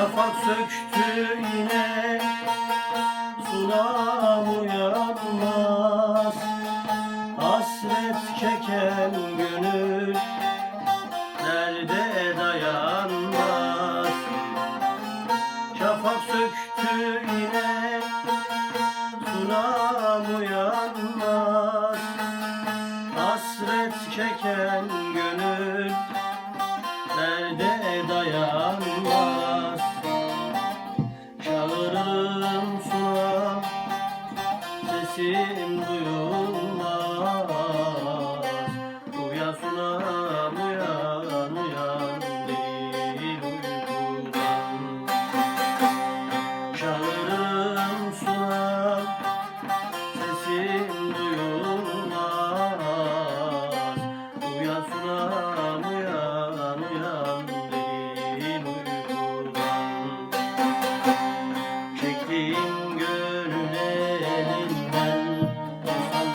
Şafak söktü yine Sulam uyanmaz. Hasret çeken gönül Derde dayanmaz. Şafak söktü yine Sulam uyanmaz. Hasret çeken gönül Derde dayanmaz. içim duyuyor